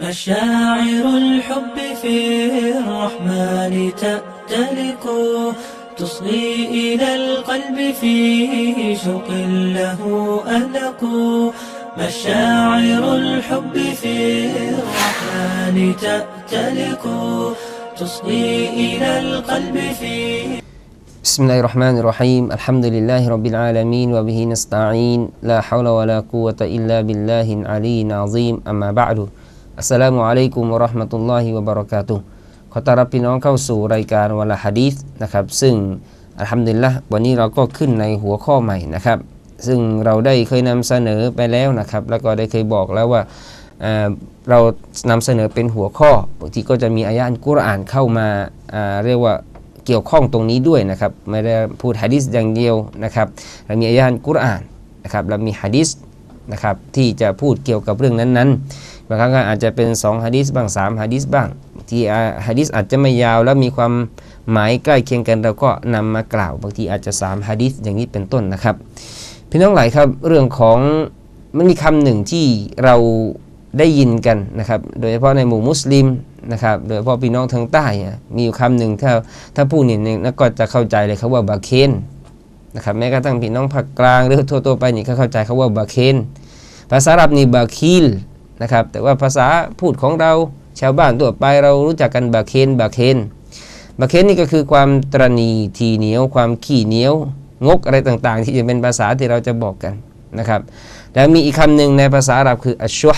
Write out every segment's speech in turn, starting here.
مشاعر الحب في الرحمن تأتلق تصغي إلى القلب فيه شوق له ألق مشاعر الحب في الرحمن تأتلق تصغي إلى القلب فيه بسم الله الرحمن الرحيم. الحمد لله رب العالمين وبه نستعين. لا حول ولا قوة إلا بالله العلي العظيم. أما بعد อัสสลามุอะลัยกุมวะราะห์มะตุลลอฮิวะบะเราะกาตุฮ์ขอต้อนรับพี่น้องเข้าสู่รายการวันละฮะดีษนะครับ ซึ่งอัลฮัมดุลิลละห์วันนี้เราก็ขึ้นในหัวข้อใหม่นะครับ ซึ่งเราได้เคยนำเสนอไปแล้วนะครับ แล้วก็ได้เคยบอกแล้วว่าเเรานำเสนอเป็นหัวข้อบางทีก็จะมีอายะห์อัลกุรอานเข้ามาอ่าเรียกว่าเกี่ยวข้องตรงนี้ด้วยนะครับ ไม่ได้พูดฮะดีษอย่างเดียวนะครับเรามีอายะห์อัลกุรอานนะครับเรามีฮะดีษนะครับที่จะพูดเกี่ยวกับเรื่องนั้นๆ บางครั้งก็อาจจะเป็น2ฮะดีษบ้าง3ฮะดีษบ้างที่ฮะดีษอาจจะไม่ยาวแล้วมีความหมายใกล้เคียงกันเราก็นำมากล่าวบางทีอาจจะ3ฮะดีษอย่างนี้เป็นต้นนะครับ พี่น้องหลายครับเรื่องของมันมีคำหนึ่งที่เราได้ยินกันนะครับ โดยเฉพาะในหมู่มุสลิมนะครับโดยเฉพาะพี่น้องทางใต้มีอยู่คำหนึ่งถ้าถ้าพูดเนี่ยนักก็จะเข้าใจเลยเขาว่าบาเคนนะครับแม้กระทั่งพี่น้องภาคกลางหรือทั่วๆไปนี่ก็เข้าใจเขาว่าบาเคนภาษาอาหรับนี่บาคิล นะครับ แต่ว่าภาษาพูดของเราชาวบ้านทั่วไปเรารู้จักกันบาเคนบาเคนบาเคนนี่ก็คือความตรณีทีเหนียว ความขี้เหนียว งกอะไรต่างๆ ที่จะเป็นภาษาที่เราจะบอกกันนะครับ แล้วมีอีกคำหนึ่งในภาษาอาหรับคืออัชชว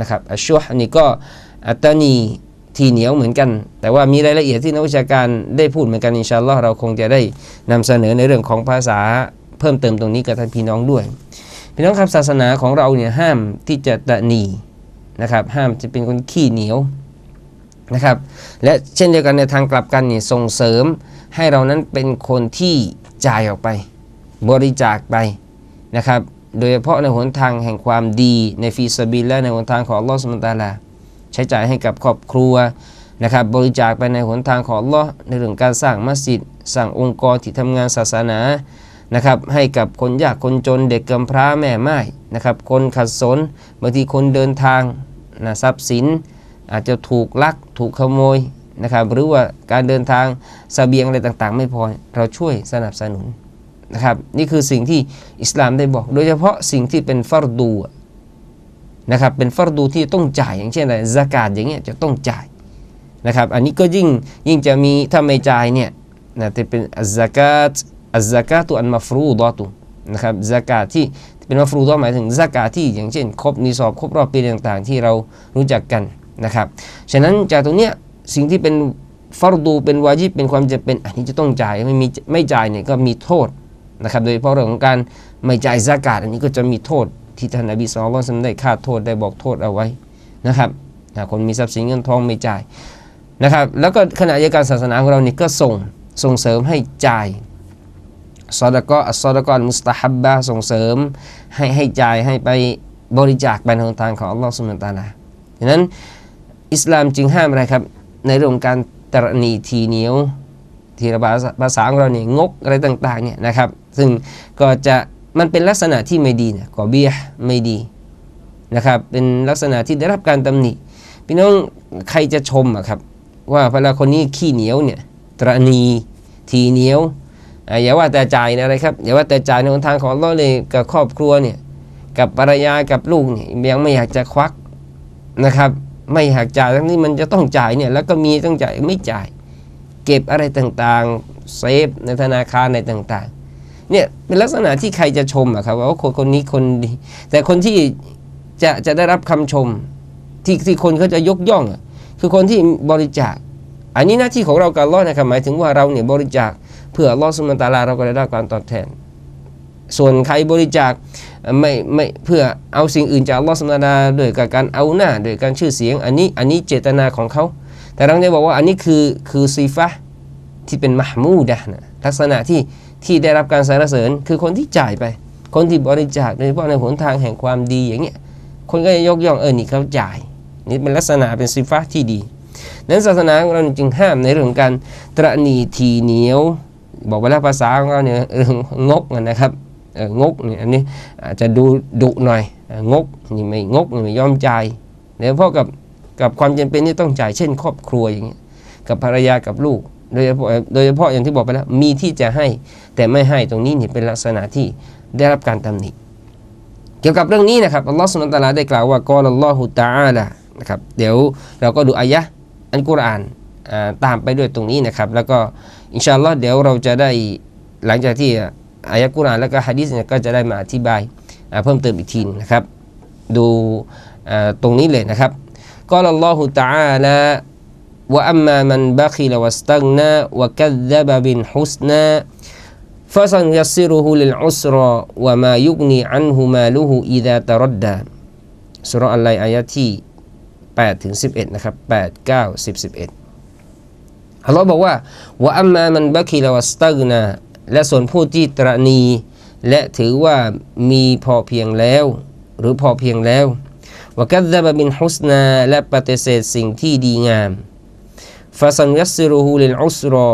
นะครับอัชชวห์นี่ก็อัตนีทีเหนียวเหมือนกัน แต่ว่ามีรายละเอียดที่นักวิชาการได้พูดเหมือนกันอินชาอัลลอฮ์เราคงจะได้นำเสนอในเรื่องของภาษาเพิ่มเติมตรงนี้กับท่านพี่น้องด้วย พี่น้องครับศาสนาของเราเนี่ยห้ามที่จะตะนีนะครับ ห้ามจะเป็นคนขี้เหนียวนะครับ และเช่นเดียวกันในทางกลับกันเนี่ยส่งเสริมให้เรานั้นเป็นคนที่จ่ายออกไป บริจาคไปนะครับ โดยเฉพาะในหนทางแห่งความดีในฟีซาบิลและในหนทางของลอฮฺสุลตาลาใช้จ่ายให้กับครอบครัวนะครับ บริจาคไปในหนทางของลอในเรื่องการสร้างมัสยิดสร้างองค์กรที่ทำงานศาสนา นะครับให้กับคนยากคนจนเด็กกำพร้าแม่ไม้นะครับคนขัดสนบางทีคนเดินทางนะทรัพย์สิน อาจจะถูกลักถูกขโมยนะครับหรือว่าการเดินทางสเสบียงอะไรต่างๆ ไม่พอเราช่วยสนับสนุนนะครับนี่คือสิ่งที่อิสลามได้บอก โดยเฉพาะสิ่งที่เป็นฟัรดูนะครับเป็นฟัรดูที่ต้องจ่ายอย่างเช่นอะไรสกาดอย่างเงี้ยจะต้องจ่ายนะครับอันนี้ก็ยิ่งยิ่งจะมีถ้าไม่จ่ายเนี่ยนะจะเป็นอัซกาต อัซกาตุอันมาฟรูดอตุนะครับสกาที่เป็นมาฟรูดอหมายถึงสกาที่อย่างเช่น ครบนิสอบครบรอบปีต่างๆ ที่เรารู้จักกันนะครับ ฉะนั้นจากตรงเนี้ยสิ่งที่เป็นฟัรดูเป็นวาจิบเป็นความจะเป็นอันนี้จะต้องจ่ายไม่มีไม่จ่ายเนี่ยก็มีโทษนะครับ โดยเฉพาะเรื่องของการไม่จ่ายสกาตอันนี้ก็จะมีโทษที่ท่านนบีสุลต่านได้คาดโทษได้บอกโทษเอาไว้นะครับคนมีทรัพย์สินเงินทองไม่จ่ายนะครับ แล้วก็ขณะเดียวกันศาสนาของเรานี่ก็ส่งส่งเสริมให้จ่าย ซอดก็อัสซอดกอนมุสตาฮับบะส่งเสริมให้ให้จ่ายให้ไปบริจาคไปในทางของอัลลอฮฺสุลตานะดังนั้นอิสลามจึงห้ามอะไรครับ ในเรื่องการตรณีทีเหนียว ทีระบาภาษาของเราเนี่ยงกอะไรต่างๆเนี่ยนะครับ ซึ่งก็จะมันเป็นลักษณะที่ไม่ดีนี่ยกอเบียไม่ดีนะครับเป็นลักษณะที่ได้รับการตำหนิ พี่น้องใครจะชมอะครับ ว่าเวลาคนนี้ขี้เหนียวเนี่ยตรณีทีเหนียว อย่าว่าแต่จ่ายนะอะไรครับอย่าว่าแต่จ่ายในทางของเราเลยกับครอบครัวเนี่ยกับภรรยากับลูกเนี่ยยังไม่อยากจะควักนะครับ ไม่อยากจ่ายทั้งนี้มันจะต้องจ่ายเนี่ยแล้วก็มีต้องจ่ายไม่จ่าย เก็บอะไรต่างๆเซฟในธนาคารในต่างๆเนี่ยเป็นลักษณะที่ใครจะชมอะครับว่าคนคนนี้คนดีแต่คนที่จะจะได้รับคำชมที่ที่คนเขาจะยกย่องคือคนที่บริจาค อันนี้หน้าที่ของเราการรอดนะครับหมายถึงว่าเราเนี่ยบริจาค พื่อลอสมันตาลาเราก็ได้รับการตอบแทน ส่วนใครบริจาคไม่ไม่เพื่อเอาสิ่งอื่นจากลอสมันตาลาโดยการเอาหน้าโดยการชื่อเสียง อันนี้อันนี้เจตนาของเขา แต่เราได้บอกว่าอันนี้คือคือซีฟะที่เป็นมหมูดะนะลักษณะที่ที่ได้รับการสรรเสริญคือคนที่จ่ายไป คนที่บริจาคโดยเฉพาะในหนทางแห่งความดีอย่างเงี้ยคนก็จะยกย่องเออนี่เขาจ่าย นี่เป็นลักษณะเป็นซีฟะที่ดี นั้นศาสนาของเราจึงห้ามในเรื่องการตรณีทีเหนียว บอกไปแล้วภาษาของเราเนี่ยงกนะครับงกเนี่ยอันนี้อาจจะดูดุหน่อยงกนี่ไม่งกนี่ไม่ยอมใจโดยเฉพาะกับกับความจำเป็นที่ต้องจ่ายเช่น ครอบครัวอย่างเงี้ยกับภรรยากับลูกโดยเฉพาะโดยเฉพาะอย่างที่บอกไปแล้วมีที่จะให้แต่ไม่ให้ตรงนี้นี่เป็นลักษณะที่ได้รับการตำหนิเกี่ยวกับเรื่องนี้นะครับอัลลอฮฺสุลตาราได้กล่าวว่ากอลัลลอฮุตาอาลานะครับเดี๋ยวเราก็ดูอายะอันกุรอานตามไปด้วยตรงนี้นะครับ แล้วก็ อินชาอัลลอฮ์เดี๋ยวเราจะได้หลังจากที่อายะกุรอานและก็ฮะดิษเนี่ยก็จะได้มาอธิบายเพิ่มเติมอีกทีนะครับ ดูตรงนี้เลยนะครับกล่าวลอฮุตะอาลาว่าอัมมามันบักิลวัสตังนาวกัดบบินฮุสนาฟาสันยัสซิรุฮุลิลอุสรอวะมายุกนีอันฮุมาลุฮุอิดาตรัดดาสุรอัลไลอายะที่8ถึง11นะครับ8 9 10 11 อัลลอฮ์บอกว่าว่าอัมมามันบักิลาวัสตักนาและส่วนผู้ที่ตรณี และถือว่ามีพอเพียงแล้ว หรือพอเพียงแล้ววกัซบบินฮุสนาและปฏิเสธสิ่งที่ดีงามฟาซันยัสรูฮูลิลอุสรอ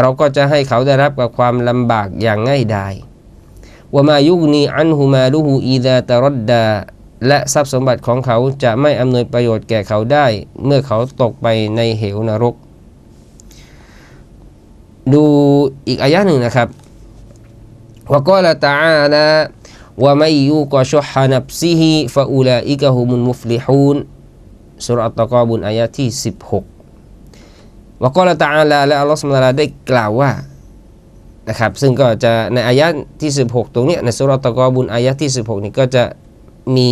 เราก็จะให้เขาได้รับกับความลำบากอย่างง่ายดายว่ามายุกนีอันฮุมาลูฮูอีดาตรดดาและทรัพย์สมบัติของเขาจะไม่อำนวยประโยชน์แก่เขาได้ เมื่อเขาตกไปในเหวนรก ดูอีกอายะหนึ่งนะครับว่าก็ละตาอาลาว่าไม่ยูกชฮานับซิฮิฟะอูลาอิกะฮุมุลมุฟลิฮูนสุรอัตตะกอบุนอายะที่ 16ว่าก็ละตาอาลาและอัลลอฮฺสุลตาได้กล่าวว่านะครับซึ่งก็จะในอายะที่ 16 ตรงนี้ในสุรอัตตะกอบุนอายะที่ 16 นี่ก็จะมี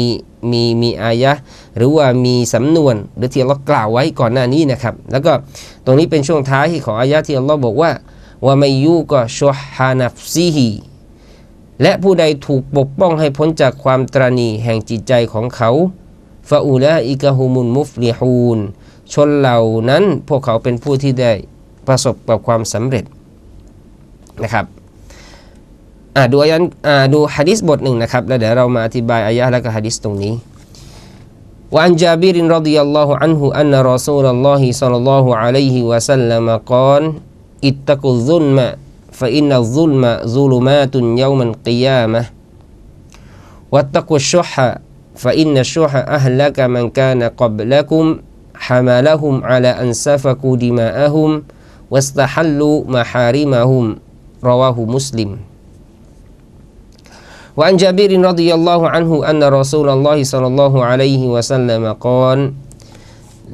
มีมีอายะหรือว่ามีสำนวนหรือที่อัลลอฮ์กล่าวไว้ก่อนหน้านี้นะครับ แล้วก็ตรงนี้เป็นช่วงท้ายของอายะที่อัลลอฮ์บอกว่าว่าไม่ยูก็ชุฮานัฟซีฮีและผู้ใดถูกปกป้องให้พ้นจากความตรณีแห่งจิตใจของเขาฟาอูลาอิกะฮุมุนมุฟลิฮูนชนเหล่านั้นพวกเขาเป็นผู้ที่ได้ประสบกับความสำเร็จนะครับ อ่าดูอายันอ่าดูฮะดิษบทหนึ่งนะครับแล้วเดี๋ยวเรามาอธิบายอายะห์แล้วก็ฮะดิษตรงนี้ وعن جابر رضي الله عنه أن رسول الله صلى الله عليه وسلم قال اتقوا الظلم فإن الظلم ظلمات يوم القيامة واتقوا الشح فإن الشح أهلك من كان قبلكم حملهم على أن سفكوا دماءهم واستحلوا محارمهم رواه مسلم وعن جابر رضي الله عنه أن رسول الله صلى الله عليه وسلم قال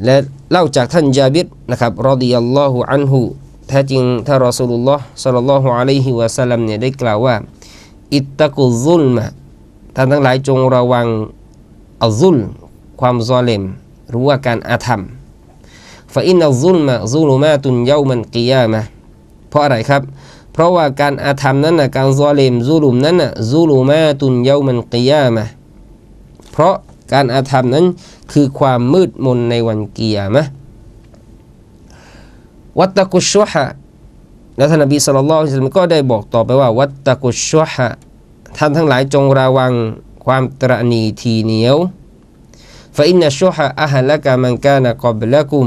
และเล่าจากท่านจาบิรนะครับรอดิยัลลอฮุอันฮุแท้จริงท่านรอสูลุลลอฮ์สัลลัลลอฮุอะลัยฮิวะสัลลัมเนี่ยได้กล่าวว่า อิตตะกุซุลมะท่านทั้งหลายจงระวังอัลซุลความซอเลมหรือว่าการอาธรรมฟาอินอัลซุลมะซุลุมาตุนเยามันกิยามะเพราะอะไรครับ เพราะว่าการอาธรรมนั้นนะการซอเลมซุลุมนั้นนะซุลุมาตุนเยามันกิยามะเพราะการอาธรรมนั้นคือความมืดมนในวันกิยามะวัตตะกุชชุฮะแล้วท่านนบีสุลต่านก็ได้บอกต่อไปว่า วัตตะกุชชุฮะท่านทั้งหลายจงระวังความตรณีทีเหนียวฟาอินนัชชุฮะอะฮละกามันกานะกอบละกุม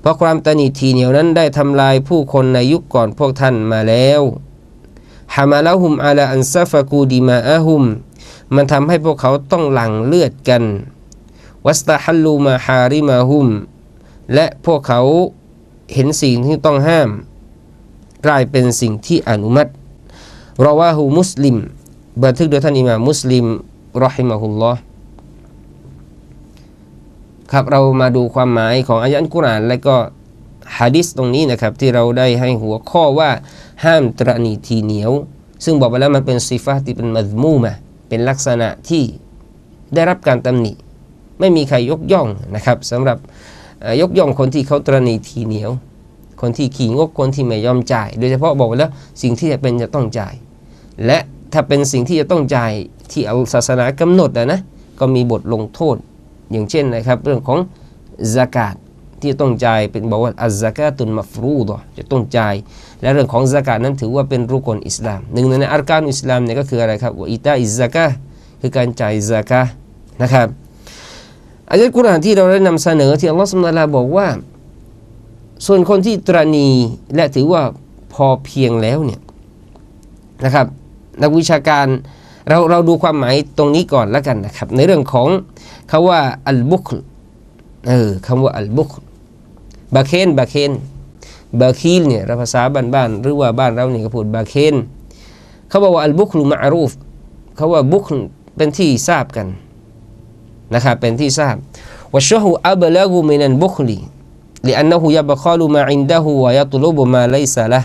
เพราะความตรณีทีเหนียวนั้นได้ทำลายผู้คนในยุคก่อนพวกท่านมาแล้วฮามาละหุมอาลาอันซาฟะกูดีมาอะฮุม มันทำให้พวกเขาต้องหลั่งเลือดกัน วัสตาฮัลลูมาฮาริมาฮุม และพวกเขาเห็นสิ่งที่ต้องห้าม กลายเป็นสิ่งที่อนุมัติรอว่าหูมุสลิมบันทึกโดยท่านอิมามมุสลิมรอฮิมะฮุลลอฮ์ ครับเรามาดูความหมายของอายะอัลกุรอานและก็ฮะดิษตรงนี้นะครับที่เราได้ให้หัวข้อว่าห้ามตรณีทีเหนียว ซึ่งบอกไปแล้วมันเป็นซิฟาที่เป็นมัซมูมะเป็นลักษณะที่ได้รับการตำหนิ ไม่มีใครยกย่องนะครับสำหรับยกย่องคนที่เขาตรณีทีเหนียว คนที่ขี่งกคนที่ไม่ยอมจ่าย โดยเฉพาะบอกไว้แล้วสิ่งที่จะเป็นจะต้องจ่าย และถ้าเป็นสิ่งที่จะต้องจ่ายที่เอาศาสนากำหนดนะนะก็มีบทลงโทษ อย่างเช่นนะครับเรื่องของสกาดที่ต้องจ่ายเป็นบอกว่าอัซกาตุนมัฟรูดจะต้องจ่าย และเรื่องของสกาดนั้นถือว่าเป็นรุกลอิสลามหนึ่งในอัรการอิสลามเนี่ยก็คืออะไรครับว่าอิตาอิซกาคือการจ่ายสกานะครับอายะกุรอานที่เราได้นำเสนอที่อัลลอฮฺสุลตาบอกว่า ส่วนคนที่ตรณีและถือว่าพอเพียงแล้วเนี่ยนะครับนักวิชาการ เราเราดูความหมายตรงนี้ก่อนแล้วกันนะครับ ในเรื่องของคาว่าอัลบุคล เออคำว่าอัลบุคบาเคนบาเคนบาคีลเนี่ยภาษาบ้านๆหรือว่าบ้านเราเนี่ยก็พูดบาเคนเขาบอกว่าอัลบุคลุมารูฟเขาว่าบุคเป็นที่ทราบกันนะครับเป็นที่ทราบว่าชหูอับลากูมินันบุคลี لأنه يبخل ما عنده ويطلب ما ليس له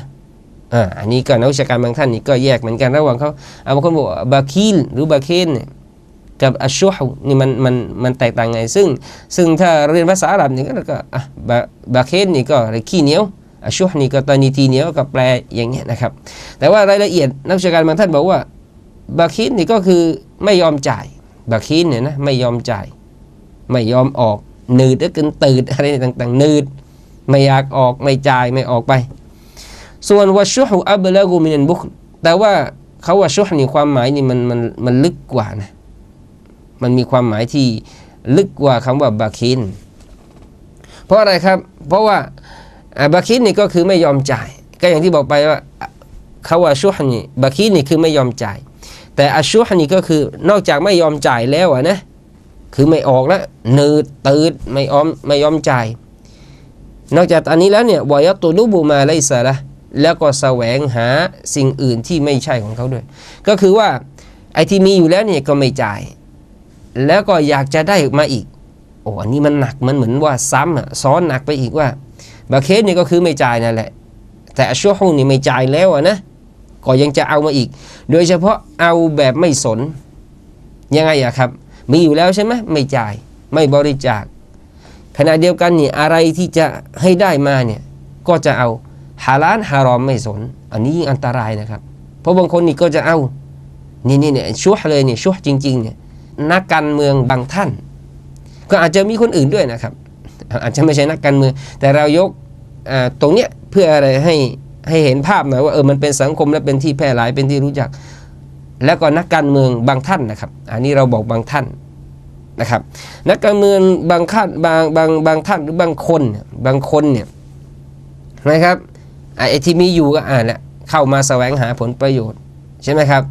อ่าอันนี้ก็นักวิชาการบางท่านนี่ก็แยกเหมือนกันระหว่างเขาเอาบางคนบอกบาคีลหรือบาเคนกับอัชชุฮนี่มันมันมันแตกต่างไง ซึ่งซึ่งถ้าเรียนภาษาอาหรับนี่ก็ก็อะบาบาเคนนี่ก็ไรขี้เหนียวอัชชุฮนี่ก็ตานีทีเหนียวกับแปลอย่างเงี้ยนะครับ แต่ว่ารายละเอียดนักวิชาการบางท่านบอกว่าบาคีนนี่ก็คือไม่ยอมจ่ายบาคีนเนี่ยนะไม่ยอมจ่าย ไม่ยอมออกหนืดแล้วกินตืดอะไรต่างๆหนืดไม่อยากออกไม่จ่ายไม่ออกไป ส่วนวัชชุฮอับลากูมินันบุคแต่ว่าเขาว่าชุฮนี่ความหมายนี่มันมันมันลึกกว่านะ มันมีความหมายที่ลึกกว่าคำว่าบาคิน เพราะอะไรครับ เพราะว่าบาคินนี่ก็คือไม่ยอมจ่าย ก็อย่างที่บอกไปว่าเขาว่าชุฮนี่บาคินนี่คือไม่ยอมจ่าย แต่อัชชุฮนี่ก็คือนอกจากไม่ยอมจ่ายแล้วอะนะ คือไม่ออกแล้วหนืดตืดไม่ยอมไม่ยอมจ่าย นอกจากอันนี้แล้วเนี่ยวายตุลุบูมาไลซาละ แล้วก็แสวงหาสิ่งอื่นที่ไม่ใช่ของเขาด้วย ก็คือว่าไอ้ที่มีอยู่แล้วเนี่ยก็ไม่จ่าย แล้วก็อยากจะได้มาอีกโอ้อันนี้มันหนักมันเหมือนว่าซ้ำอะซ้อนหนักไปอีกว่าบาเคสนี่ก็คือไม่จ่ายนั่นแหละ แต่ชั่วโมงนี่ไม่จ่ายแล้วอะนะก็ยังจะเอามาอีก โดยเฉพาะเอาแบบไม่สน ยังไงอะครับ มีอยู่แล้วใช่ไหมไม่จ่ายไม่บริจาคขณะเดียวกันนี่อะไรที่จะให้ได้มาเนี่ยก็จะเอา ฮาลานฮารอมไม่สน อันนี้ยิ่งอันตรายนะครับ เพราะบางคนนี่ก็จะเอานี่นี่เนี่ยชั่วเลยเนี่ยชั่วจริงๆเนี่ยนักการเมืองบางท่าน ก็อาจจะมีคนอื่นด้วยนะครับ อาจจะไม่ใช่นักการเมือง แต่เรายกตรงเนี้ยเพื่ออะไรให้ให้เห็นภาพหน่อยว่าเออมันเป็นสังคมและเป็นที่แพร่หลายเป็นที่รู้จัก แล้วก็นักการเมืองบางท่านนะครับ อันนี้เราบอกบางท่านนะครับ นักการเมืองบางท่านบางบางบางท่านหรือบางคนบางคนเนี่ยนะครับ ไอ้ที่มีอยู่ก็อ่านแล้วเข้ามาแสวงหาผลประโยชน์ใช่ไหมครับ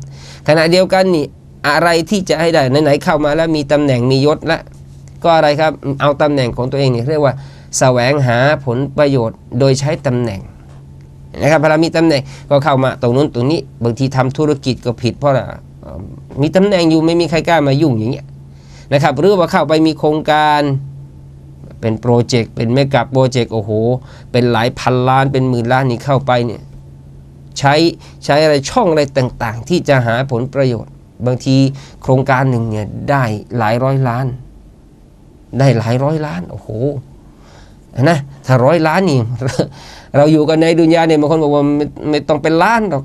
ขณะเดียวกันนี่อะไรที่จะให้ได้ไหนๆเข้ามาแล้วมีตำแหน่งมียศแล้วก็อะไรครับเอาตำแหน่งของตัวเองเนี่เรียกว่าแสวงหาผลประโยชน์ โดยใช้ตำแหน่งนะครับพอเรามีตำแหน่งก็เข้ามาตรงนู้นตรงนี้ บางทีทำธุรกิจก็ผิด เพราะอะมีตำแหน่งอยู่ไม่มีใครกล้ามายุ่งอย่างเงี้ยนะครับหรือว่าเข้าไปมีโครงการ เป็นโปรเจกต์เป็นเมกะโปรเจกต์โอ้โห เป็นหลายพันล้านเป็นหมื่นล้านนี่เข้าไปเนี่ยใช้ใช้อะไรช่องอะไรต่างๆ ที่จะหาผลประโยชน์ บางทีโครงการหนึ่งเนี่ยได้หลายร้อยล้าน ได้หลายร้อยล้านโอ้โหนะถ้าร้อยล้านนี่เราอยู่กันในดุนยาเนี่ยบางคนบอกว่าไม่ไม่ต้องเป็นล้านหรอก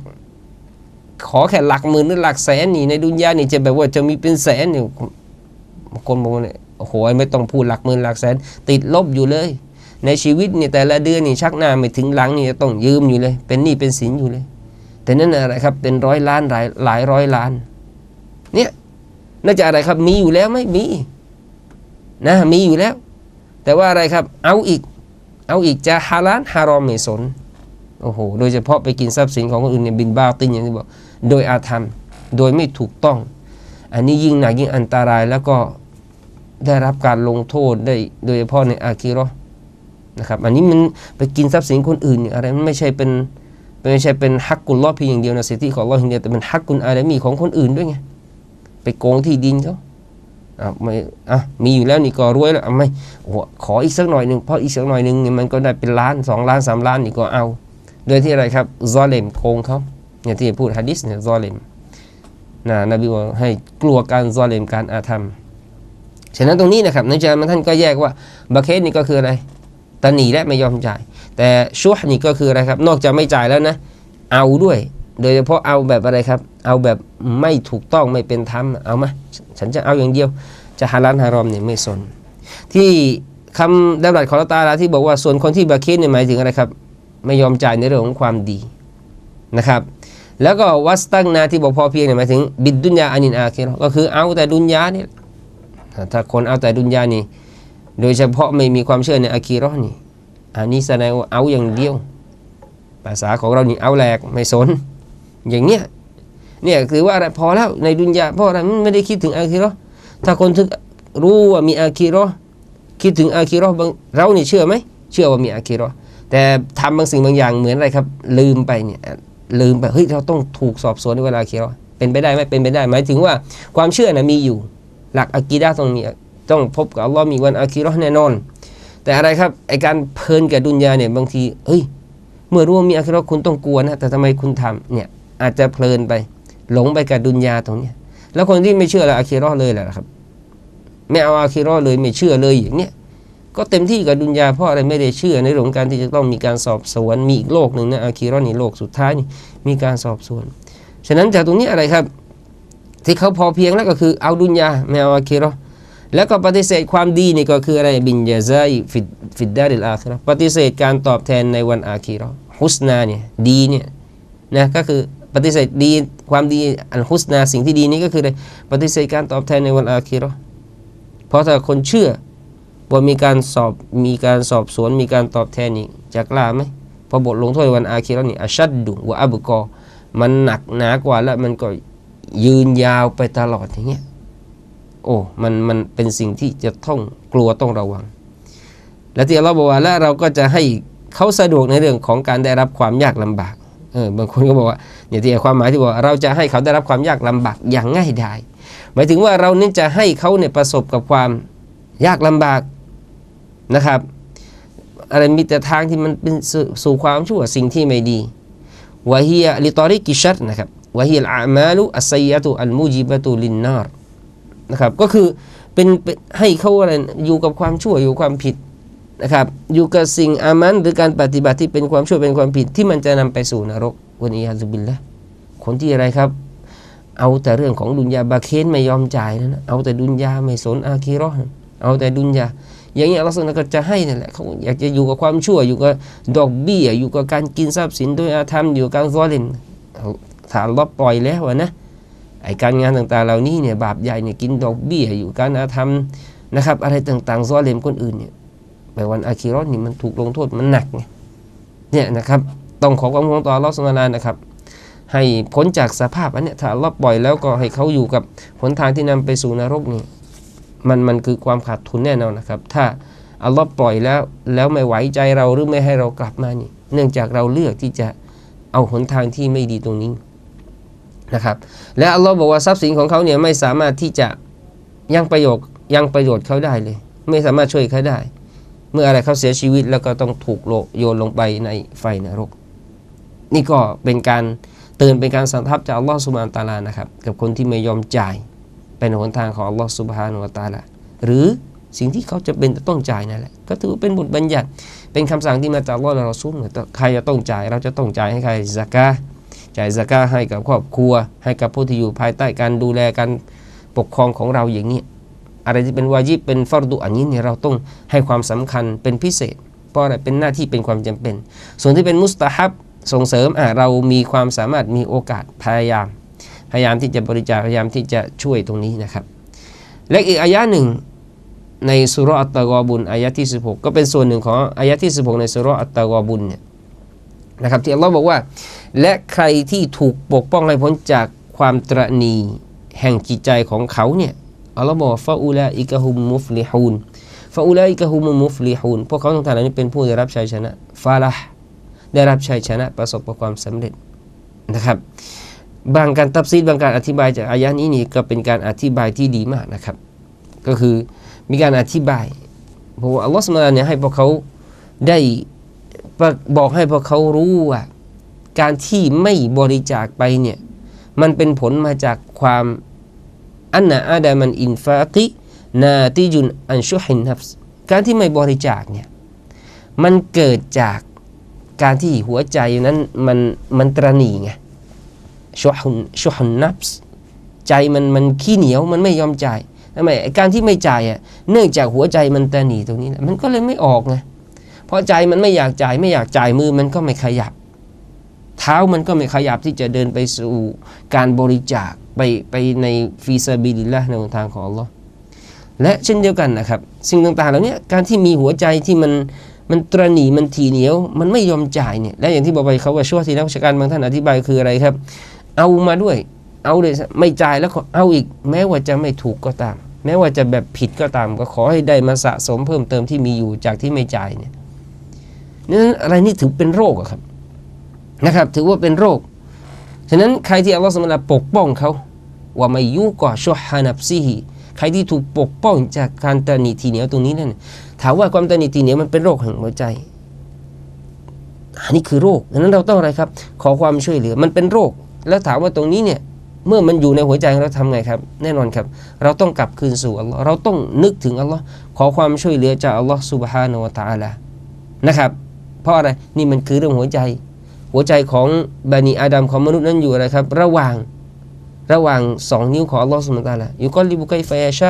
ขอแค่หลักหมื่นหรือหลักแสนนี่ในดุนยานี่จะแบบว่าจะมีเป็นแสนนี่บางคนบอกว่าเนี่ย โอ้โหไม่ต้องพูดหลักหมื่นหลักแสน ติดลบอยู่เลย ในชีวิตเนี่ยแต่ละเดือนนี่ชักหน้าไม่ถึงหลังนี่จะต้องยืมอยู่เลย เป็นหนี้เป็นสินอยู่เลย แต่นั่นอะไรครับเป็นร้อยล้านหลายหลายร้อยล้าน เนี่ยน่าจะอะไรครับมีอยู่แล้วไหม่มีนะมีอยู่แล้ว แต่ว่าอะไรครับเอาอีก เอาอีกจะฮาลาลฮารอมไม่สนโอ้โห โดยเฉพาะไปกินทรัพย์สินของคนอื่นเนี่ยบินบ้าตินอย่างที่บอก โดยอาธรรม โดยไม่ถูกต้อง อันนี้ยิ่งหนักยิ่งอันตรายแล้วก็ ได้รับการลงโทษได้โดยเฉพาะในอาคีราะห์นะครับอันนี้มันไปกินทรัพย์สินคนอื่นอะไรมันไม่ใช่เป็นไม่ใช่เป็นฮักกุลลอเพียงอย่างเดียวนะสิทธิของลอฮ์อย่างเดียวแต่เป็นฮักกุลอาดามีของคนอื่นด้วยไงไปโกงที่ดินเขาอะไม่อะมีอยู่แล้วนี่ก็รวยแล้วอะไม่โอ้ขออีกสักหน่อยหนึ่งเพราะอีกสักหน่อยหนึ่งเนี่ยมันก็ได้เป็นล้านสองล้านสามล้านนี่ก็เอา โดยที่อะไรครับซอเลมโกงเขาอย่างที่พูดฮะดิษเนี่ยซอเลมนะนบีบอกให้กลัวการซอเลมการอาธรรม ฉะนั้นตรงนี้นะครับในใจามันท่านก็แยกว่าบาเคสนี่ก็คืออะไรตาหนีและไม่ยอมจ่าย แต่ชั่วนี่ก็คืออะไรครับ นอกจากไม่จ่ายแล้วนะ เอาด้วย โดยเฉพาะเอาแบบอะไรครับ เอาแบบไม่ถูกต้องไม่เป็นธรรมเอามาฉันจะเอาอย่างเดียว จะฮาลาลฮารอมเนี่ยไม่สน ที่คำดำรัสของอัลตาลาที่บอกว่าส่วนคนที่บาเคสเนี่ยหมายถึงอะไรครับ ไม่ยอมจ่ายในเรื่องของความดีนะครับแล้วก็วัสตังนาที่บอกพอเพียงเนี่ยหมายถึงบิดดุนยาอานินอาคิเราะก็คือเอาแต่ดุนยานี่ ถ้าคนเอาแต่ดุนยานี่ โดยเฉพาะไม่มีความเชื่อในอาคีราะห์นี่ อันนี้แสดงว่าเอาอย่างเดียว ภาษาของเรานี่เอาแหลกไม่สน อย่างเนี้ยเนี่ยคือว่าอะไรพอแล้วในดุนยาเพราะอะไรไม่ได้คิดถึงอาคีราะห์ถ้าคนถึงรู้ว่ามีอาคีราะห์คิดถึงอาคิเราะห์บางเรานี่เชื่อไหมเชื่อว่ามีอาคิเราะห์แต่ทำบางสิ่งบางอย่างเหมือนอะไรครับ ลืมไปเนี่ยลืมไปเฮ้ยเราต้องถูกสอบสวนในเวลาอาคิเราะห์เป็นไปได้ไหมเป็นไปได้ หมายถึงว่าความเชื่อน่ะมีอยู่ หลักอะกีดะห์ต้องมีต้องพบกับอัลลอฮ์มีวันอาคิเราแน่นอน แต่อะไรครับไอการเพลินกับดุนยาเนี่ยบางทีเอ้ยเมื่อรู้ว่ามีอาคิเราคุณต้องกลัวนะแต่ทำไมคุณทำเนี่ยอาจจะเพลินไปหลงไปกับดุนยาตรงเนี้ยแล้วคนที่ไม่เชื่อละอาคิเราเลยแหละครับ ไม่เอาอาคิเราเลยไม่เชื่อเลยอย่างเนี้ยก็เต็มที่กับดุนยาเพราะอะไรไม่ได้เชื่อในเรื่องการที่จะต้องมีการสอบสวนมีอีกโลกหนึ่งนะอาคิเราะห์นี่โลกสุดท้ายนี่มีการสอบสวน ฉะนั้นจากตรงนี้อะไรครับ ที่เขาพอเพียงแล้วก็คือเอาดุนยาไม่เอาอาคิราะห์แล้วก็ปฏิเสธความดีนี่ก็คืออะไรบินยาซาฟิดฟิดดาริลอาคิราะห์ปฏิเสธการตอบแทนในวันอาคิราะห์ฮุสนาเนี่ยดีเนี่ยนะก็คือปฏิเสธดีความดีอันฮุสนาสิ่งที่ดีนี้ก็คืออะไรปฏิเสธการตอบแทนในวันอาคิราะห์เพราะถ้าคนเชื่อว่ามีการสอบมีการสอบสวนมีการตอบแทนนี่จะกล้าไหมพอบทลงโทษวันอาคิราะห์นี่อัชัดดุวะอับกอมันหนักหนากว่าและมันก็ ยืนยาวไปตลอดอย่างเงี้ยโอ้มันมันเป็นสิ่งที่จะต้องกลัวต้องระวัง และที่เราบอกว่าและเราก็จะให้เขาสะดวกในเรื่องของการได้รับความยากลำบากเออบางคนก็บอกว่าเนี่ยที่ความหมายที่บอกว่าเราจะให้เขาได้รับความยากลำบากอย่างง่ายดายหมายถึงว่าเราเนี่จะให้เขาเนี่ยประสบกับความยากลำบากนะครับอะไรมีแต่ทางที่มันเป็นสู่สู่ความชั่วสิ่งที่ไม่ดีวะฮียลิตอริกิชัดนะครับ วะฮียอามาลุอัสซัยะตุอัลมูจิบะตุลินนารนะครับก็คือเป็นให้เขาอะไรอยู่กับความชั่วอยู่ความผิดนะครับอยู่กับสิ่งอามันหรือการปฏิบัติที่เป็นความชั่วเป็นความผิดที่มันจะนำไปสู่นรกวันนี้ฮะซุบิลละคนที่อะไรครับ เอาแต่เรื่องของดุนยาบาเคนไม่ยอมจ่ายนะเอาแต่ดุนยาไม่สนอาคีราะห์นเอาแต่ดุนยาอย่างนี้อัลลอฮฺสุลตาก็จะให้นั่นแหละเขาอยากจะอยู่กับความชั่วอยู่กับดอกเบี้ยอยู่กับการกินทรัพย์สินด้วยอาธรรมอยู่กับการซอลิม ถ้าอัลลอฮ์ปล่อยแล้วอะนะไอการงานต่างๆเหล่านี้เนี่ยบาปใหญ่เนี่ยกินดอกเบี้ยอยู่การอาธรรมนะครับอะไรต่างๆซอเลมคนอื่นเนี่ยไปวันอาคีราะห์นี่มันถูกลงโทษมันหนักไงเนี่ยนะครับต้องขอความของต่ออัลลอฮฺสุลตานนะครับ ให้พ้นจากสภาพอันเนี้ยถ้าอัลลอฮ์ปล่อยแล้วก็ให้เขาอยู่กับหนทางที่นำไปสู่นรกนี่มันมันคือความขาดทุนแน่นอนนะครับ ถ้าอัลลอฮ์ปล่อยแล้วแล้วไม่ไหวใจเราหรือไม่ให้เรากลับมานี่ เนื่องจากเราเลือกที่จะเอาหนทางที่ไม่ดีตรงนี้ นะครับ และอัลลอฮ์บอกว่าทรัพย์สินของเขาเนี่ยไม่สามารถที่จะยังประโยชน์ยังประโยชน์เขาได้เลย ไม่สามารถช่วยเขาได้ เมื่ออะไรเขาเสียชีวิตแล้วก็ต้องถูกโโยนลงไปในไฟนรก นี่ก็เป็นการเตือนเป็นการสันทับจากอัลลอฮ์สุบฮานตาลานะครับกับคนที่ไม่ยอมจ่ายเป็นหนทางของอัลลอฮ์สุบฮานุตาลาหรือสิ่งที่เขาจะเป็นจะต้องจ่ายนั่นแหละก็ถือเป็นบทบัญญัติ เป็นคำสั่งที่มาจากอัลลอฮ์และเราซุลใครจะต้องจ่าย เราจะต้องจ่ายให้ใครซากา จ่ายซากาให้กับครอบครัว ให้กับผู้ที่อยู่ภายใต้การดูแลการปกครองของเราอย่างนี้ อะไรที่เป็นวาญิบเป็นฟารดุอันนี้เนี่ยเราต้องให้ความสำคัญเป็นพิเศษ เพราะอะไรเป็นหน้าที่เป็นความจำเป็น ส่วนที่เป็นมุสตาฮับส่งเสริมอะเรามีความสามารถมีโอกาสพยายาม พยายามที่จะบริจาคพยายามที่จะช่วยตรงนี้นะครับ และอีกอายะหนึ่งในสุรอัตตะกอบุญอายะที่ 16 ก็เป็นส่วนหนึ่งของอายะที่ 16 ในสุรอัตตะกอบุญเนี่ย นะครับที่อัลลอฮ์บอกว่า และใครที่ถูกปกป้องให้พ้นจากความตรณีแห่งจิตใจของเขาเนี่ยอัลลอฮ์บอกฟาอูลาอิกะฮุมมุฟลิฮูนฟาอูลาอิกะฮุมมุฟลิฮูนพวกเขาทั้งหลายนี้เป็นผู้ได้รับชัยชนะฟาละห์ได้รับชัยชนะประสบกับความสำเร็จนะครับบางการตับซีดบางการอธิบายจากอายะนี้นี่ก็เป็นการอธิบายที่ดีมากนะครับ ก็คือมีการอธิบายเพราะว่าอัลลอฮฺสุลตานเนี่ยให้พวกเขาได้ บอกให้พวกเขารู้ว่า การที่ไม่บริจาคไปเนี่ย มันเป็นผลมาจากความอันนาอาดามันอินฟากินาติจุนอันชุฮินนับการที่ไม่บริจาคเนี่ยมันเกิดจากการที่หัวใจนั้นมันมันตรณีไงชุฮุนชุฮุนนับใจมันมันขี้เหนียวมันไม่ยอมจ่ายทำไมการที่ไม่จ่ายอะเนื่องจากหัวใจมันตรณีตรงนี้แหละมันก็เลยไม่ออกไง เพราะใจมันไม่อยากจ่ายไม่อยากจ่ายมือมันก็ไม่ขยับ เท้ามันก็ไม่ขยับที่จะเดินไปสู่การบริจาคไปไปในฟีซาบิลิละในทางของ Allah และเช่นเดียวกันนะครับ สิ่งต่างๆเหล่านี้การที่มีหัวใจที่มันมันตรณีมันทีเหนียว มันไม่ยอมจ่ายเนี่ยและอย่างที่บอกไปเขาว่าช่วที่นักวิชาการบางท่านอธิบายคืออะไรครับ เอามาด้วย เอาเลยไม่จ่ายแล้วก็เอาอีก แม้ว่าจะไม่ถูกก็ตาม แม้ว่าจะแบบผิดก็ตาม ก็ขอให้ได้มาสะสมเพิ่มเติมที่มีอยู่จากที่ไม่จ่ายเนี่ย นั้นอะไรนี่ถือเป็นโรคอะครับนะครับ ถือว่าเป็นโรค ฉะนั้นใครที่อัลลอฮฺสุลตานปกป้องเขาว่าไม่ยุก่อชฮานับซีฮีใครที่ถูกปกป้องจากการตระหนิทีเหนียวตรงนี้นั่นถามว่าความตระหนิทีเหนียวมันเป็นโรคแห่งหัวใจอันนี้คือโรคดังนั้นเราต้องอะไรครับ ขอความช่วยเหลือมันเป็นโรค แล้วถามว่าตรงนี้เนี่ยเมื่อมันอยู่ในหัวใจเราทำไงครับ แน่นอนครับ เราต้องกลับคืนสู่อัลลอฮ์เราต้องนึกถึงอัลลอฮ์ขอความช่วยเหลือจากอัลลอฮ์สุบฮานาวะตะอาลานะครับ เพราะอะไรนี่มันคือเรื่องหัวใจ หัวใจของบานีอาดัมของมนุษย์นั้นอยู่อะไรครับ ระหว่างระหว่างสองนิ้วของอัลลอฮ์สุบฮานะฮูวะตะอาลาอยู่ก็ลิบุไกฟยาชะ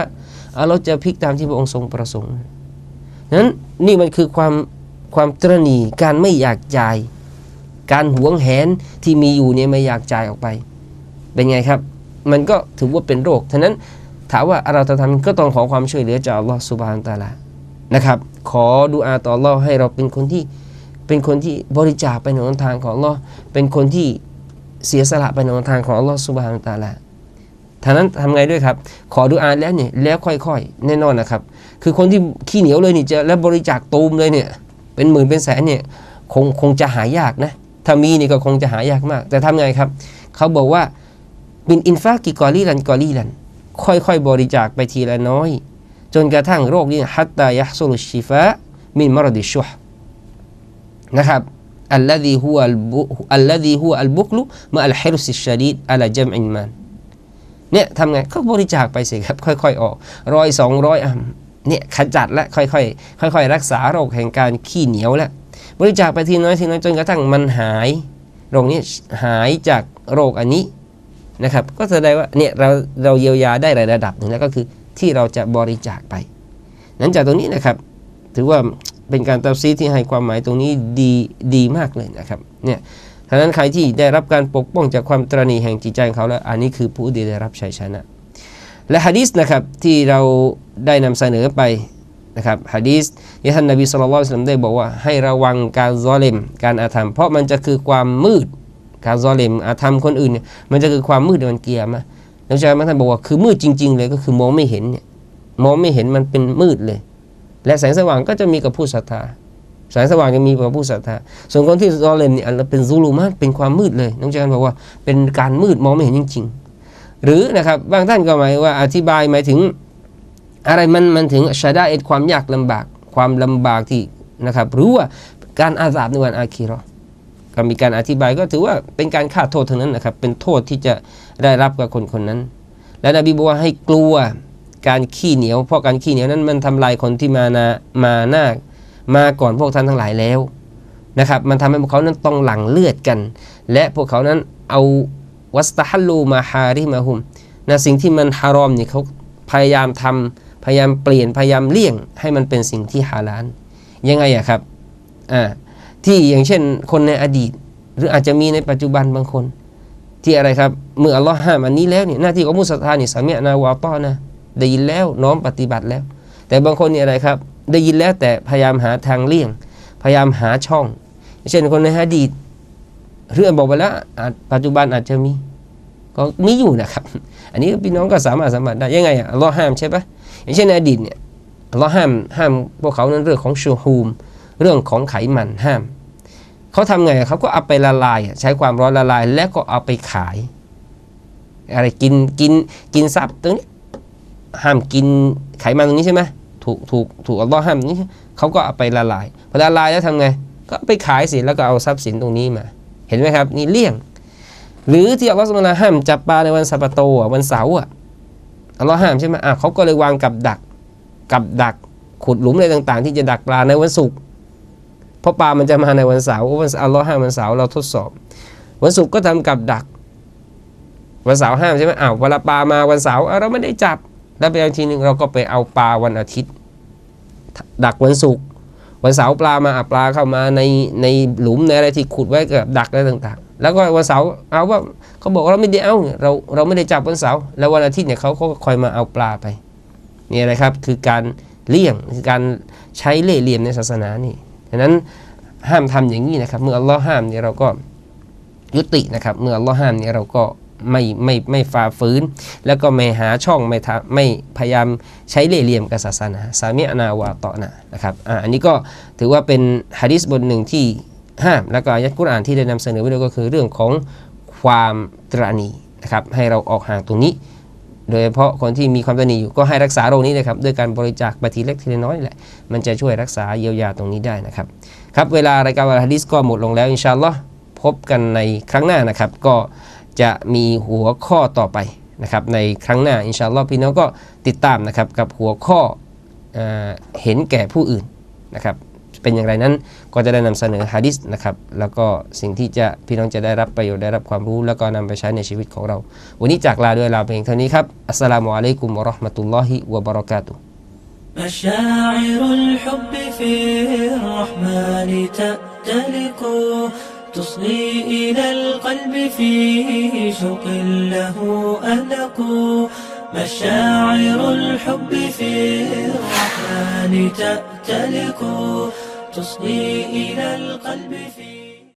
อัลลอฮ์จะพลิกตามที่พระองค์ทรงประสงค์นั้นนี่มันคือความความตระหนี่การไม่อยากจ่าย การหวงแหนที่มีอยู่เนี่ยไม่อยากจ่ายออกไป เป็นไงครับ มันก็ถือว่าเป็นโรคฉะนั้นถามว่าเราจะทำก็ต้องขอความช่วยเหลือจากอัลลอฮ์สุบานตาลานะครับ ขอดุอาต่ออัลลอฮ์ให้เราเป็นคนที่ เป็นคนที่บริจาคไปในหนทางของอัลลอฮ์เป็นคนที่เสียสละไปในหนทางของอัลลอฮ์สุบฮานตะอาลาท่านั้นทำไงด้วยครับ ขอดุอาแล้วเนี่ยแล้วค่อยๆ แน่นอนนะครับ คือคนที่ขี้เหนียวเลยนี่จะแล้วบริจาคตูมเลยเนี่ยเป็นหมื่นเป็นแสนเนี่ยคงคงจะหายากนะถ้ามีนี่ก็คงจะหายากมาก แต่ทำไงครับ เขาบอกว่าบินอินฟากิกอลีลันกอลีลัน ค่อยๆ บริจาคไปทีละน้อย จนกระทั่งโรคนี้ฮัตตายะซุลุชิฟะมินมรดิชุฮ นะครับอัลลซีฮุอัลบุอัลลซีฮุอัลบุกลุมาอัลฮิรุสิชาดีดอัลจัมอินมันเนี่ยทำไงก็บริจาคไปสิครับ ค่อยๆ ออกร้อยสองร้อยอะเนี่ยขจัดและค่อยๆค่อย ๆ รักษาโรคแห่งการขี้เหนียวแล้วบริจาคไปทีน้อยทีน้อยจนกระทั่งมันหายโรคนี้หายจากโรคอันนี้นะครับ ก็แสดงว่าเนี่ยเราเราเยียวยาได้ระดับหนึ่งแล้วก็คือที่เราจะบริจาคไป นั้นจากตรงนี้นะครับ ถือว่า เป็นการตัดซีที่ให้ความหมายตรงนี้ดีดีมากเลยนะครับเนี่ยฉะนั้นใครที่ได้รับการปกป้องจากความตรณีแห่งจิตใจของเขาแล้วอันนี้คือผู้ที่ได้รับชัยชนะ และฮะดีษนะครับที่เราได้นำเสนอไปนะครับฮะดีษที่ท่านนบีสุลต่านได้บอกว่าให้ระวังการซอเลมการอาธรรม เพราะมันจะคือความมืด การซอเลมอาธรรมคนอื่นเนี่ยมันจะคือความมืดในวันเกียร์มาแล้วอาจารย์ท่านบอกว่าคือมืดจริง ๆ เลยก็คือมองไม่เห็นเนี่ยมองไม่เห็นมันเป็นมืดเลย และแสงสว่างก็จะมีกับผู้ศรัทธาแสงสว่างจะมีกับผู้ศรัทธาส่วนคนที่ซอเลมเนี่ยอันเป็นซูลูมาตเป็นความมืดเลยน้องจารย์บอกว่าเป็นการมืดมองไม่เห็นจริง ๆ หรือนะครับบางท่านก็หมายว่าอธิบายหมายถึงอะไรมันมันถึงชาดาเอ็ดความยากลำบากความลำบากที่นะครับหรือว่าการอาสาบในวันอาคีรอก็มีการอธิบายก็ถือว่าเป็นการฆ่าโทษเท่านั้นนะครับเป็นโทษที่จะได้รับกับคนคนนั้น และนบีบอกว่าให้กลัว การขี้เหนียว เพราะการขี้เหนียวนั้นมันทำลายคนที่มานามาหน้ามาก่อนพวกท่านทั้งหลายแล้วนะครับ มันทำให้พวกเขานั้นต้องหลั่งเลือดกัน และพวกเขานั้นเอาวัสตฮัลลูมาฮาริมาฮุมนะสิ่งที่มันฮารอมนี่เขาพยายามทำพยายามเปลี่ยนพยายามเลี่ยงให้มันเป็นสิ่งที่ฮาลาลยังไงอะครับอ่าที่อย่างเช่นคนในอดีต หรืออาจจะมีในปัจจุบันบางคน ที่อะไรครับเมื่ออัลลอฮ์ห้ามอันนี้แล้วเนี่ยหน้าที่ของมุสลิมนี่สามีนาวาต้อนะ ได้ยินแล้วน้อมปฏิบัติแล้ว แต่บางคนนี่อะไรครับ ได้ยินแล้วแต่พยายามหาทางเลี่ยง พยายามหาช่อง เช่นคนในอดีตเรื่องบอกไปแล้วปัจจุบันอาจจะมีก็มีอยู่นะครับ อันนี้พี่น้องก็สามารถสัมผัสได้ยังไงอะอัลลอห้ามใช่ปะอย่างเช่นในอดีตเนี่ยลลอห้ามห้ามพวกเขานั้นเรื่องของชูฮูม เรื่องของไขมันห้าม เขาทำไงเขาก็เอาไปละลาย ใช้ความร้อนละลาย แล้วก็เอาไปขาย อะไรกินกินกินทรัพย์ตรงนี้ ห้ามกินไขมันตรงนี้ใช่ไหมถูกถูกถูกอัลลอฮ์ห้ามนี้เขาก็เอาไปละลายพอละลายแล้วทำไง ก็ไปขายสิแล้วก็เอาทรัพย์สินตรงนี้มา เห็นไหมครับ นี่เลี่ยง หรือที่อัลลอฮ์สุบฮานห้ามจับปลาในวันสัปโตอะวันเสาร์อะอัลลอฮ์ห้ามใช่ไหมอะเขาก็เลยวางกับดักกับดักขุดหลุมอะไรต่างๆ ที่จะดักปลาในวันศุกร์เพราะปลามันจะมาในวันเสาร์วันอัลลอฮ์ห้ามวันเสาร์เราทดสอบ วันศุกร์ก็ทำกับดัก วันเสาร์ห้ามใช่ไหมอ้าวเวลาปลามาวันเสาร์เราไม่ได้จับ แล้วไปเอาทีหนึ่งเราก็ไปเอาปลาวันอาทิตย์ ดักวันศุกร์วันเสาร์ปลามาอะปลาเข้ามาในในหลุมในอะไรที่ขุดไว้กับดักอะไรต่างๆ แล้วก็วันเสาร์เอาว่าเขาบอกว่าเราไม่ได้เอาเราเราไม่ได้จับวันเสาร์แล้ววันอาทิตย์เนี่ยเขาก็คอยมาเอาปลาไปนี่อะไรครับคือการเลี่ยงคือการใช้เล่ห์เหลี่ยมในศาสนานี่ดังนั้นห้ามทำอย่างนี้นะครับ เมื่ออัลลอฮ์ห้ามเนี่ยเราก็ยุตินะครับ เมื่ออัลลอฮ์ห้ามเนี่ยเราก็ ไม่ไม่ไม่ฝ่าฝืน แล้วก็ไม่หาช่องไม่ทำไม่พยายามใช้เล่ห์เหลี่ยมกับศาสนาสามีอนาวาตอนะนะครับอ่าอันนี้ก็ถือว่าเป็นฮะดิษบทหนึ่งที่ห้ามแล้วก็อายะกุรอานที่ได้นำเสนอไว้ด้วยก็คือเรื่องของความตรณีนะครับให้เราออกห่างตรงนี้ โดยเฉพาะคนที่มีความตระหนี่อยู่ก็ให้รักษาโรคนี้นะครับด้วยการบริจาคไปทีเล็กทีน้อยแหละมันจะช่วยรักษาเยียวยาตรงนี้ได้นะครับครับเวลารายการวลาฮะดิษก็หมดลงแล้วอินชาอัลลอฮ์พบกันในครั้งหน้านะครับ ก็ จะมีหัวข้อต่อไปนะครับ ในครั้งหน้าอินชาอัลลอฮ์พี่น้องก็ติดตามนะครับกับหัวข้อเออเห็นแก่ผู้อื่นนะครับ เป็นอย่างไรนั้นก็จะได้นำเสนอฮะดิษนะครับ แล้วก็สิ่งที่จะพี่น้องจะได้รับประโยชน์ได้รับความรู้ แล้วก็นำไปใช้ในชีวิตของเรา วันนี้จากลาด้วยลาเพียงเท่านี้ครับอัสสลามุอะลัยกุมวะเราะห์มะตุลลอฮิวะบะเราะกาตุฮ์ مشاعر الحب في الرحمن تأتلق تصغي إلى القلب فيه شوق له ألق مشاعر الحب في الرحمن تأتلق تصغي إلى القلب فيه